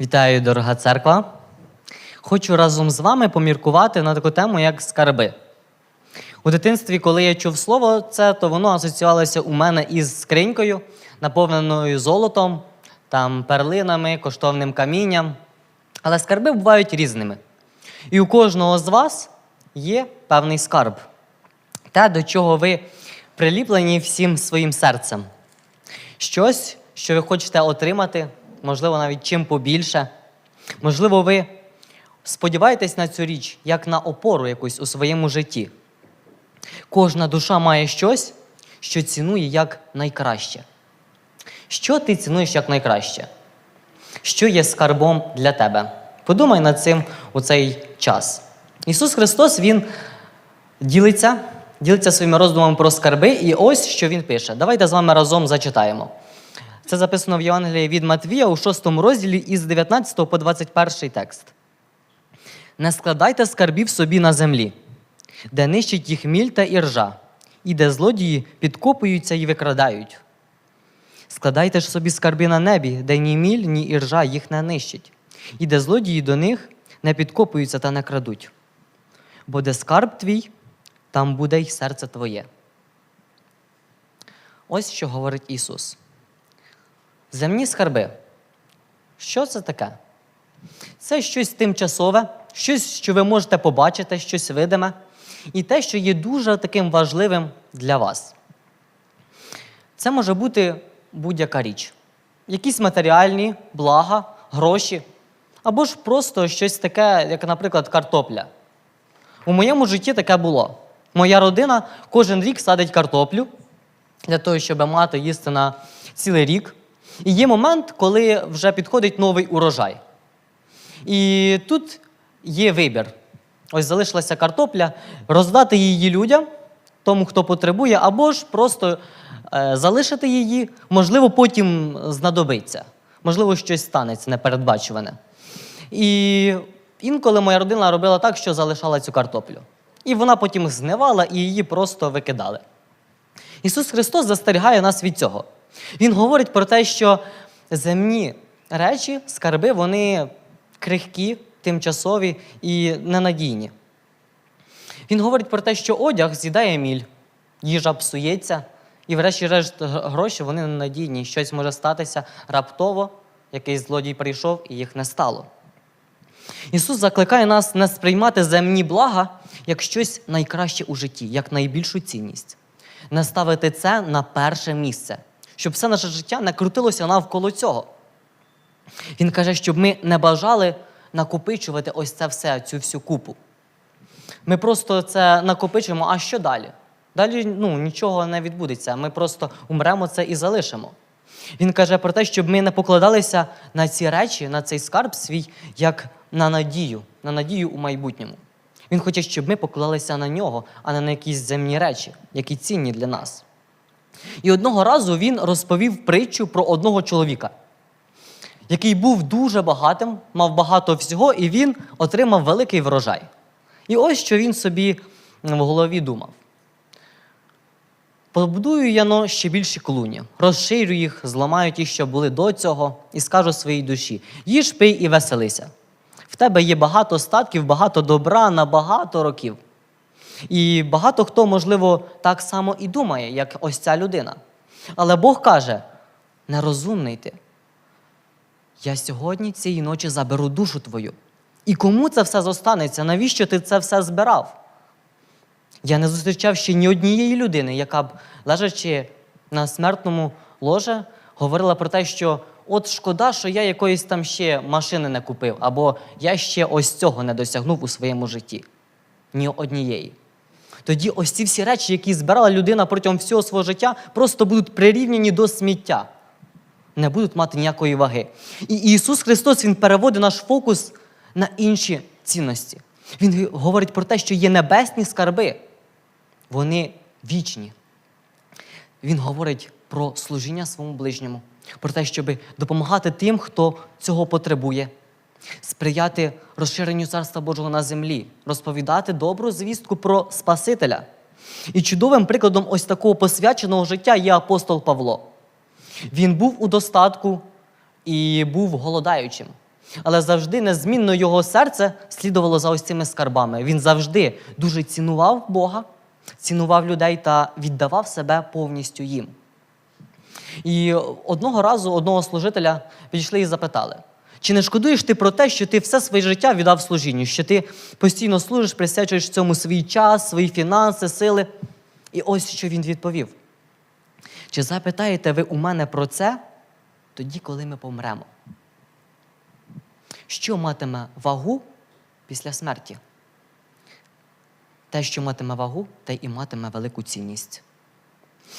Вітаю, дорога церква. Хочу разом з вами поміркувати на таку тему, як скарби. У дитинстві, коли я чув слово це, то воно асоціювалося у мене із скринькою, наповненою золотом, там, перлинами, коштовним камінням. Але скарби бувають різними. І у кожного з вас є певний скарб. Те, до чого ви приліплені всім своїм серцем. Щось, що ви хочете отримати, можливо, навіть чим побільше. Можливо, ви сподіваєтесь на цю річ як на опору якусь у своєму житті. Кожна душа має щось, що цінує як найкраще. Що ти цінуєш як найкраще? Що є скарбом для тебе? Подумай над цим у цей час. Ісус Христос Він ділиться, ділиться своїми роздумами про скарби, і ось що Він пише. Давайте з вами разом зачитаємо. Це записано в Євангелії від Матвія у 6 розділі із 19 по 21 текст. Не складайте скарбів собі на землі, де нищить їх міль та іржа, і де злодії підкопуються і викрадають. Складайте ж собі скарби на небі, де ні міль, ні іржа їх не нищить, і де злодії до них не підкопуються та не крадуть. Бо де скарб твій, там буде й серце твоє. Ось що говорить Ісус. Земні скарби. Що це таке? Це щось тимчасове, щось, що ви можете побачити, щось видиме, і те, що є дуже таким важливим для вас. Це може бути будь-яка річ. Якісь матеріальні блага, гроші, або ж просто щось таке, як, наприклад, картопля. У моєму житті таке було. Моя родина кожен рік садить картоплю для того, щоб мати їсти на цілий рік. І є момент, коли вже підходить новий урожай. І тут є вибір. Ось залишилася картопля, роздати її людям, тому, хто потребує, або ж просто е, залишити її, можливо, потім знадобиться. Можливо, щось станеться непередбачуване. І інколи моя родина робила так, що залишала цю картоплю. І вона потім знивала і її просто викидали. Ісус Христос застерігає нас від цього. Він говорить про те, що земні речі, скарби, вони крихкі, тимчасові і ненадійні. Він говорить про те, що одяг з'їдає міль, їжа псується, і, врешті-решт, гроші вони ненадійні. Щось може статися раптово, якийсь злодій прийшов і їх не стало. Ісус закликає нас не сприймати земні блага як щось найкраще у житті, як найбільшу цінність. Не ставити це на перше місце, щоб все наше життя не крутилося навколо цього. Він каже, щоб ми не бажали накопичувати ось це все, цю всю купу. Ми просто це накопичуємо, а що далі? Далі ну, нічого не відбудеться. Ми просто умремо це і залишимо. Він каже про те, щоб ми не покладалися на ці речі, на цей скарб свій, як на надію, на надію у майбутньому. Він хоче, щоб ми покладалися на нього, а не на якісь земні речі, які цінні для нас. І одного разу він розповів притчу про одного чоловіка, який був дуже багатим, мав багато всього, і він отримав великий врожай. І ось що він собі в голові думав. Побудую я но ще більші клуні, розширю їх, зламаю ті, що були до цього, і скажу своїй душі: їж, пий і веселися. В тебе є багато статків, багато добра на багато років. І багато хто, можливо, так само і думає, як ось ця людина. Але Бог каже: нерозумний ти. Я сьогодні цієї ночі заберу душу твою. І кому це все зостанеться? Навіщо ти це все збирав? Я не зустрічав ще ні однієї людини, яка б, лежачи на смертному ложе, говорила про те, що от шкода, що я якоїсь там ще машини не купив, або я ще ось цього не досягнув у своєму житті. Ні однієї. Тоді ось ці всі речі, які збирала людина протягом всього свого життя, просто будуть прирівняні до сміття, не будуть мати ніякої ваги. І Ісус Христос Він переводить наш фокус на інші цінності. Він говорить про те, що є небесні скарби, вони вічні. Він говорить про служіння своєму ближньому, про те, щоб допомагати тим, хто цього потребує, сприяти розширенню Царства Божого на землі, розповідати добру звістку про Спасителя. І чудовим прикладом ось такого посвяченого життя є апостол Павло. Він був у достатку і був голодаючим. Але завжди незмінно його серце слідувало за ось цими скарбами. Він завжди дуже цінував Бога, цінував людей та віддавав себе повністю їм. І одного разу одного служителя підійшли і запитали: чи не шкодуєш ти про те, що ти все своє життя віддав служінню, що ти постійно служиш, присвячуєш цьому свій час, свої фінанси, сили? І ось що він відповів: чи запитаєте ви у мене про це тоді, коли ми помремо? Що матиме вагу після смерті? Те, що матиме вагу, те і матиме велику цінність.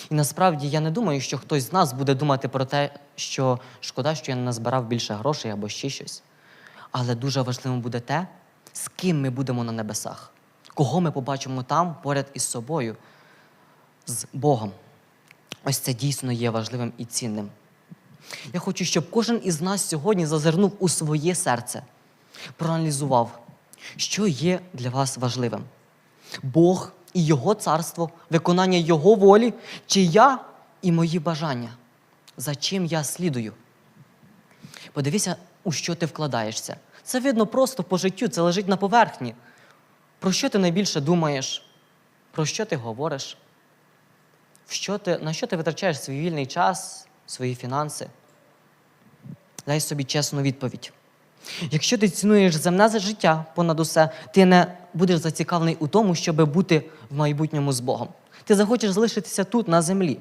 І насправді я не думаю, що хтось з нас буде думати про те, що шкода, що я не назбирав більше грошей або ще щось. Але дуже важливим буде те, з ким ми будемо на небесах, кого ми побачимо там поряд із собою, з Богом. Ось це дійсно є важливим і цінним. Я хочу, щоб кожен із нас сьогодні зазирнув у своє серце, проаналізував, що є для вас важливим. Бог і Його царство, виконання Його волі, чи я і мої бажання, за чим я слідую. Подивися, у що ти вкладаєшся. Це видно просто по життю, це лежить на поверхні. Про що ти найбільше думаєш? Про що ти говориш? В що ти, на що ти витрачаєш свій вільний час, свої фінанси? Дай собі чесну відповідь. Якщо ти цінуєш земне життя понад усе, ти не будеш зацікавлений у тому, щоб бути в майбутньому з Богом. Ти захочеш залишитися тут, на землі.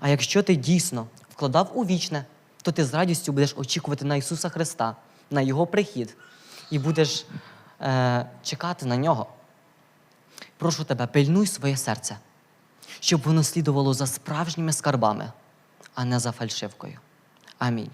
А якщо ти дійсно вкладав у вічне, то ти з радістю будеш очікувати на Ісуса Христа, на Його прихід і будеш е, чекати на нього. Прошу тебе, пильнуй своє серце, щоб воно слідувало за справжніми скарбами, а не за фальшивкою. Амінь.